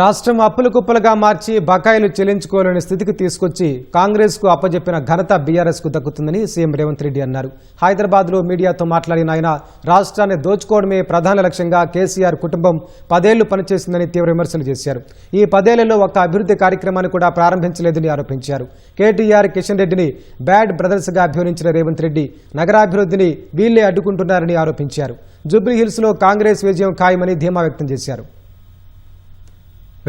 రాష్ట్రం అప్పుల కుప్పలుగా మార్చి బకాయిలు చెల్లించుకోలేని స్థితికి తీసుకొచ్చి కాంగ్రెస్కు అప్పజెప్పిన ఘనత బీఆర్ఎస్కు దక్కుతుందని సీఎం రేవంత్ రెడ్డి అన్నారు. హైదరాబాద్లో మీడియాతో మాట్లాడిన ఆయన రాష్ట్రాన్ని దోచుకోవడమే ప్రధాన లక్ష్యంగా కేసీఆర్ కుటుంబం పదేళ్ళు పనిచేసిందని తీవ్ర విమర్శలు చేశారు. ఈ పదేళ్ళలో ఒక్క అభివృద్ధి కార్యక్రమాన్ని కూడా ప్రారంభించలేదని ఆరోపించారు. కేటీఆర్ కిషన్ రెడ్డిని బ్యాడ్ బ్రదర్స్గా అభివర్ణించిన రేవంత్ రెడ్డి నగరాభివృద్ధిని వీళ్ళే అడ్డుకుంటున్నారని ఆరోపించారు. జూబ్లీహిల్స్లో కాంగ్రెస్ విజయం ఖాయమని ధీమా వ్యక్తం చేశారు.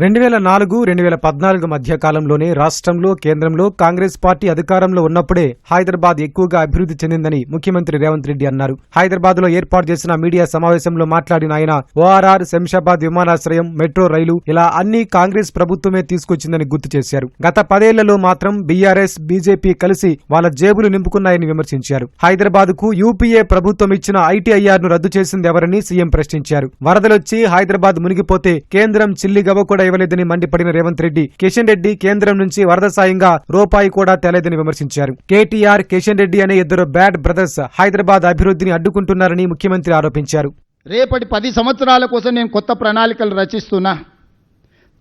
రెండు వేల నాలుగు రెండు వేల పద్నాలుగు మధ్య కాలంలోనే రాష్ట్రంలో కేంద్రంలో కాంగ్రెస్ పార్టీ అధికారంలో ఉన్నప్పుడే హైదరాబాద్ ఎక్కువగా అభివృద్ధి చెందిందని ముఖ్యమంత్రి రేవంత్ రెడ్డి అన్నారు. హైదరాబాద్లో ఏర్పాటు చేసిన మీడియా సమావేశంలో మాట్లాడిన ఆయన ఓఆర్ఆర్ శంషాబాద్ విమానాశ్రయం మెట్రో రైలు ఇలా అన్ని కాంగ్రెస్ ప్రభుత్వమే తీసుకొచ్చిందని గుర్తు చేశారు. గత పదేళ్ళలో మాత్రం బీఆర్ఎస్ బీజేపీ కలిసి వాళ్ళ జేబులు నింపుకున్నాయని విమర్శించారు. హైదరాబాద్కు యూపీఏ ప్రభుత్వం ఇచ్చిన ఐటీఐఆర్ను రద్దు చేసింది ఎవరని సీఎం ప్రశ్నించారు. వరదలొచ్చి హైదరాబాద్ మునిగిపోతే కేంద్రం చిల్లిగవ్వ కూడా ఇవ్వలేదని మండిపడిన రేవంత్ రెడ్డి కిషన్ రెడ్డి కేంద్రం నుంచి వరద సాయంగా రూపాయి కూడా తేలేదని విమర్శించారు. కేటీఆర్ కిషన్ రెడ్డి అనే ఇద్దరు బ్యాడ్ బ్రదర్స్ హైదరాబాద్ అభివృద్ధిని అడ్డుకుంటున్నారని ముఖ్యమంత్రి ఆరోపించారు. రేపటి పది సంవత్సరాల కోసం నేను కొత్త ప్రణాళికలు రచిస్తున్నా.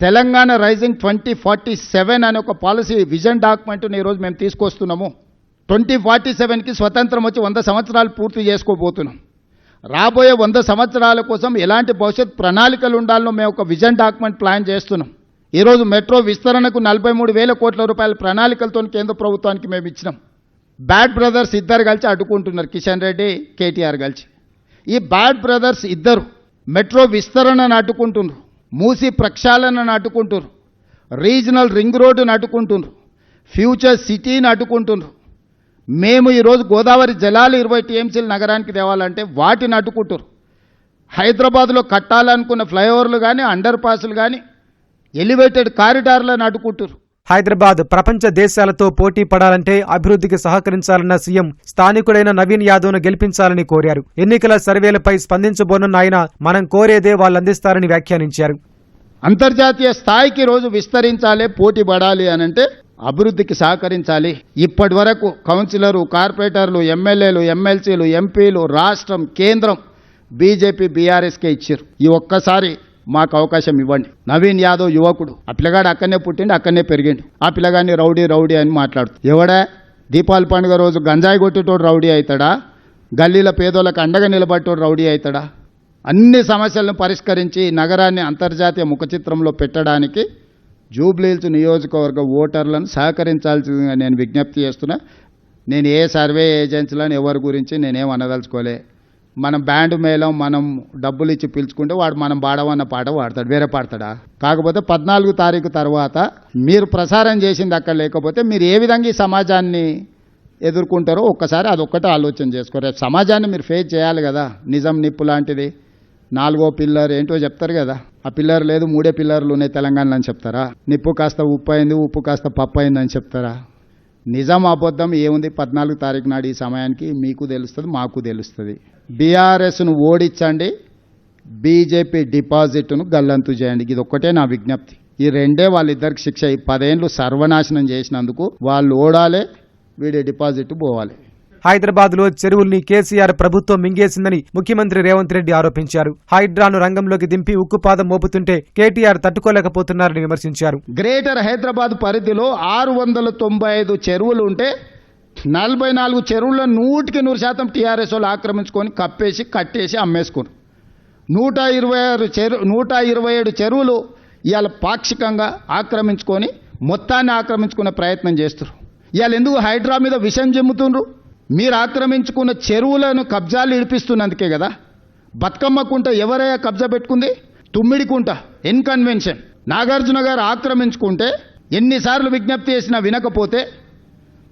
Telangana rising twenty forty seven అనే ఒక పాలసీ విజన్ డాక్యుమెంట్ని ఈరోజు మేము తీసుకొస్తున్నాము. ట్వంటీ ఫార్టీ సెవెన్కి స్వతంత్రం వచ్చి వంద సంవత్సరాలు పూర్తి చేసుకోబోతున్నాం. రాబోయే వంద సంవత్సరాల కోసం ఎలాంటి భవిష్యత్ ప్రణాళికలు ఉండాలో మేము ఒక విజన్ డాక్యుమెంట్ ప్లాన్ చేస్తున్నాం. ఈరోజు మెట్రో విస్తరణకు నలభై మూడు వేల కోట్ల రూపాయల ప్రణాళికలతో కేంద్ర ప్రభుత్వానికి మేము ఇచ్చినాం. బ్యాడ్ బ్రదర్స్ ఇద్దరు కలిసి అడ్డుకుంటున్నారు కిషన్ రెడ్డి కేటీఆర్ కలిసి. ఈ బ్యాడ్ బ్రదర్స్ ఇద్దరు మెట్రో విస్తరణను అడ్డుకుంటున్నారు మూసి ప్రక్షాళనను అడ్డుకుంటున్నారు రీజనల్ రింగ్ రోడ్డును అడ్డుకుంటున్నారు ఫ్యూచర్ సిటీని అడ్డుకుంటున్నారు. మేము ఈరోజు గోదావరి జలాలు ఇరవై టీఎంసీలు నగరానికి తేవాలంటే వాటిని అడ్డుకుంటారు హైదరాబాద్లో కట్టాలనుకున్న ఫ్లైఓవర్లు కానీ అండర్ పాస్లు కానీ ఎలివేటెడ్ కారిడార్లను అడ్డుకుంటారు హైదరాబాద్ ప్రపంచ దేశాలతో పోటీ పడాలంటే అభివృద్ధికి సహకరించాలన్న సీఎం స్థానికుడైన నవీన్ యాదవ్ను గెలిపించాలని కోరారు. ఎన్నికల సర్వేలపై స్పందించబోనున్న ఆయన మనం కోరేదే వాళ్ళందిస్తారని వ్యాఖ్యానించారు. అంతర్జాతీయ స్థాయికి రోజు విస్తరించాలి పోటీ పడాలి అని అంటే అభివృద్ధికి సహకరించాలి. ఇప్పటి వరకు కౌన్సిలరు కార్పొరేటర్లు ఎమ్మెల్యేలు ఎమ్మెల్సీలు ఎంపీలు రాష్ట్రం కేంద్రం బీజేపీ బీఆర్ఎస్కే ఇచ్చారు. ఈ ఒక్కసారి మాకు అవకాశం ఇవ్వండి. నవీన్ యాదవ్ యువకుడు. ఆ పిల్లగాడు అక్కడనే పుట్టిండు అక్కడనే పెరిగిండు. ఆ పిల్లగాడిని రౌడీ రౌడీ అని మాట్లాడుతూ. ఎవడా? దీపావళి పండుగ రోజు గంజాయి కొట్టేటోడు రౌడీ అవుతాడా? గల్లీల పేదోళ్ళకి అండగా నిలబడేటోడు రౌడీ అవుతాడా? అన్ని సమస్యలను పరిష్కరించి నగరాన్ని అంతర్జాతీయ ముఖ చిత్రంలో పెట్టడానికి జూబ్లీహిల్స్ నియోజకవర్గ ఓటర్లను సహకరించాల్సిందిగా నేను విజ్ఞప్తి చేస్తున్నా. నేను ఏ సర్వే ఏజెన్సీలను ఎవరి గురించి నేనేం అనదలుచుకోలే. మనం బ్యాండ్ మేళం మనం డబ్బులు ఇచ్చి పిలుచుకుంటే వాడు మనం పాడవన్న పాట పాడతాడు వేరే పాడతాడా? కాకపోతే పద్నాలుగు తారీఖు తర్వాత మీరు ప్రసారం చేసింది అక్కడ లేకపోతే మీరు ఏ విధంగా ఈ సమాజాన్ని ఎదుర్కొంటారో ఒక్కసారి అదొక్కటే ఆలోచన చేసుకో. రేపు సమాజాన్ని మీరు ఫేస్ చేయాలి కదా నిజం నిప్పు లాంటిది. నాలుగో పిల్లర్ ఏంటో చెప్తారు కదా. ఆ పిల్లర్ లేదు మూడే పిల్లర్లు ఉన్నాయి తెలంగాణలో అని చెప్తారా? నిప్పు కాస్త ఉప్పు అయింది ఉప్పు కాస్త పప్పు అయింది అని చెప్తారా? నిజం అబద్ధం ఏముంది? పద్నాలుగు తారీఖు నాడు ఈ సమయానికి మీకు తెలుస్తుంది మాకు తెలుస్తుంది. బీఆర్ఎస్ను ఓడించండి బీజేపీ డిపాజిట్ను గల్లంతు చేయండి. ఇది ఒక్కటే నా విజ్ఞప్తి. ఈ రెండే వాళ్ళిద్దరికి శిక్ష ఈ పదేండ్లు సర్వనాశనం చేసినందుకు వాళ్ళు ఓడాలి వీడి డిపాజిట్ పోవాలి. హైదరాబాద్లో చెరువుల్ని కేసీఆర్ ప్రభుత్వం మింగేసిందని ముఖ్యమంత్రి రేవంత్ రెడ్డి ఆరోపించారు. హైడ్రాను రంగంలోకి దింపి ఉక్కుపాదం మోపుతుంటే కేటీఆర్ తట్టుకోలేకపోతున్నారని విమర్శించారు. గ్రేటర్ హైదరాబాద్ పరిధిలో ఆరు వందల తొంభై ఐదు చెరువులు ఉంటే నలభై నాలుగు చెరువుల నూటికి నూరు శాతం టీఆర్ఎస్ వాళ్ళు ఆక్రమించుకొని కప్పేసి కట్టేసి అమ్మేసుకున్నారు. నూట ఇరవై ఆరు చెరు నూట ఇరవై ఏడు చెరువులు ఇవాళ పాక్షికంగా ఆక్రమించుకొని మొత్తాన్ని ఆక్రమించుకునే ప్రయత్నం చేస్తారు ఇవాళ ఎందుకు హైడ్రా మీద విషం చెమ్ముతుండ్రు మీరు ఆక్రమించుకున్న చెరువులను కబ్జాలు ఇడిపిస్తున్నందుకే కదా. బతుకమ్మ కుంట ఎవరయ్యా కబ్జా పెట్టుకుంది? తుమ్మిడి కుంట ఇన్కన్వెన్షన్ నాగార్జున గారు ఆక్రమించుకుంటే ఎన్నిసార్లు విజ్ఞప్తి చేసినా వినకపోతే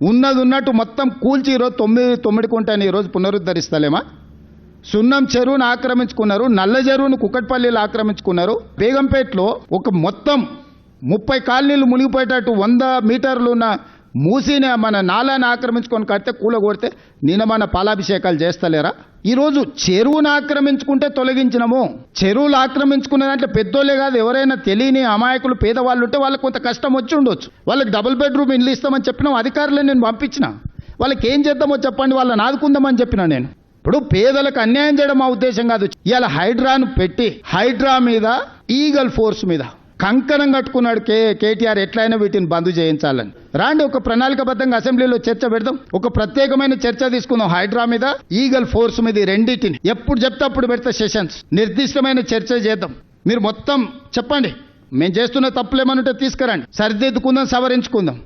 ఉన్నది ఉన్నట్టు మొత్తం కూల్చి ఈరోజు తొమ్మిది తొమ్మిది కుంటాను ఈరోజు పునరుద్ధరిస్తలేమా? సున్నం చెరువును ఆక్రమించుకున్నారు నల్ల చెరువును కుక్కట్పల్లిలో ఆక్రమించుకున్నారు. బేగంపేటలో ఒక మొత్తం ముప్పై కాలనీలు మునిగిపోయేటట్టు వంద మీటర్లు ఉన్న మూసినే మన నాలాన్ని ఆక్రమించుకొని కడితే కూల కొడితే నేను మన పాలాభిషేకాలు చేస్తలేరా? ఈరోజు చెరువును ఆక్రమించుకుంటే తొలగించినము. చెరువులు ఆక్రమించుకునే దాంట్లో పెద్దోళ్ళే కాదు ఎవరైనా తెలియని అమాయకులు పేదవాళ్ళు ఉంటే వాళ్ళకి కొంత కష్టం వచ్చి ఉండొచ్చు. వాళ్ళకి డబుల్ బెడ్రూమ్ ఇల్లు ఇస్తామని చెప్పినాం అధికారులను నేను పంపించిన. వాళ్ళకి ఏం చేద్దామో చెప్పండి వాళ్ళని ఆదుకుందామని చెప్పిన నేను. ఇప్పుడు పేదలకు అన్యాయం చేయడం మా ఉద్దేశం కాదు. ఇవాళ హైడ్రాను పెట్టి హైడ్రా మీద ఈగల్ ఫోర్స్ మీద కంకణం కట్టుకున్నాడు కే కేటీఆర్ ఎట్లయినా వీటిని బంద్ చేయించాలని. రాండి ఒక ప్రణాళికబద్ధంగా అసెంబ్లీలో చర్చ పెడదాం. ఒక ప్రత్యేకమైన చర్చ తీసుకుందాం హైడ్రా మీద ఈగల్ ఫోర్స్ మీద రెండింటిని. ఎప్పుడు చెప్తే అప్పుడు పెడతా సెషన్స్. నిర్దిష్టమైన చర్చ చేద్దాం. మీరు మొత్తం చెప్పండి. మేము చేస్తున్న తప్పులేమనుంటే తీసుకురండి. సరిదిద్దుకుందాం సవరించుకుందాం.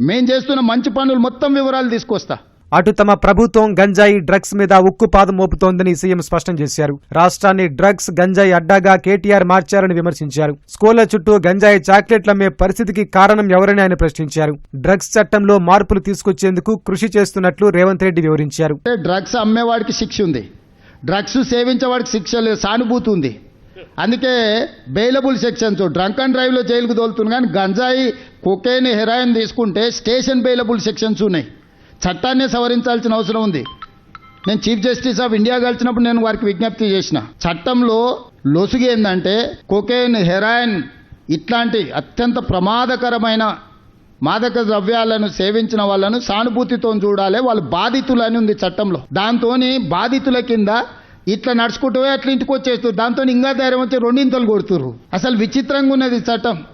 మేము చేస్తున్న మంచి పనులు మొత్తం వివరాలు తీసుకొస్తా. అటు తమ ప్రభుత్వం గంజాయి డ్రగ్స్ మీద ఉక్కు పాదం మోపుతోందని సీఎం స్పష్టం చేశారు. రాష్ట్రాన్ని డ్రగ్స్ గంజాయి అడ్డాగా కేటీఆర్ మార్చారని విమర్శించారు. స్కూళ్ళ చుట్టూ గంజాయి చాక్లెట్లు అమ్మే పరిస్థితికి కారణం ఎవరని ఆయన ప్రశ్నించారు. డ్రగ్స్ చట్టంలో మార్పులు తీసుకొచ్చేందుకు కృషి చేస్తున్నట్లు రేవంత్ రెడ్డి వివరించారు. అంటే డ్రగ్స్ అమ్మేవాడికి శిక్ష ఉంది. డ్రగ్స్ సేవించేవాడికి శిక్ష లేదు సానుభూతి ఉంది. అందుకే బెయిలబుల్ సెక్షన్స్ డ్రంక్ అండ్ డ్రైవ్లో జైలుకు తోలుతుంది కానీ గంజాయి కొకేన్ హెరాయిన్ తీసుకుంటే స్టేషన్ బెయిలబుల్ సెక్షన్స్ ఉన్నాయి. చట్టాన్ని సవరించాల్సిన అవసరం ఉంది. నేను చీఫ్ జస్టిస్ ఆఫ్ ఇండియా కలిసినప్పుడు నేను వారికి విజ్ఞప్తి చేసిన. చట్టంలో లొసుగు ఏంటంటే కొకేన్ హెరాయిన్ ఇట్లాంటి అత్యంత ప్రమాదకరమైన మాదక ద్రవ్యాలను సేవించిన వాళ్ళను సానుభూతితో చూడాలి వాళ్ళు బాధితులని ఉంది చట్టంలో. దాంతో బాధితుల కింద ఇట్లా నడుచుకుంటూ అట్లా ఇంటికి వచ్చేస్తారు దాంతో ఇంకా ధైర్యం వచ్చి రెండింతలు కొడుతురు అసలు విచిత్రంగా ఉన్నది చట్టం.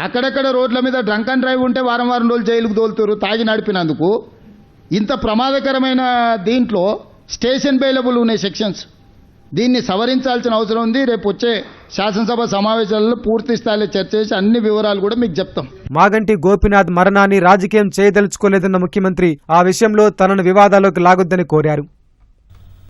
అక్కడక్కడ రోడ్ల మీద డ్రంక్ అండ్ డ్రైవ్ ఉంటే వారం వారం రోజులు జైలుకు తోలుతారు తాగి నడిపినందుకు. ఇంత ప్రమాదకరమైన దీంట్లో స్టేషన్ బైలబుల్ ఉన్నాయి సెక్షన్స్. దీన్ని సవరించాల్సిన అవసరం ఉంది. రేపు వచ్చే శాసనసభ సమావేశాలలో పూర్తి స్థాయిలో చర్చ చేసి అన్ని వివరాలు కూడా మీకు చెప్తాం. మాగంటి గోపీనాథ్ మరణాన్ని రాజకీయం చేయదలుచుకోలేదన్న ముఖ్యమంత్రి ఆ విషయంలో తనను వివాదాలకు లాగొద్దని కోరారు.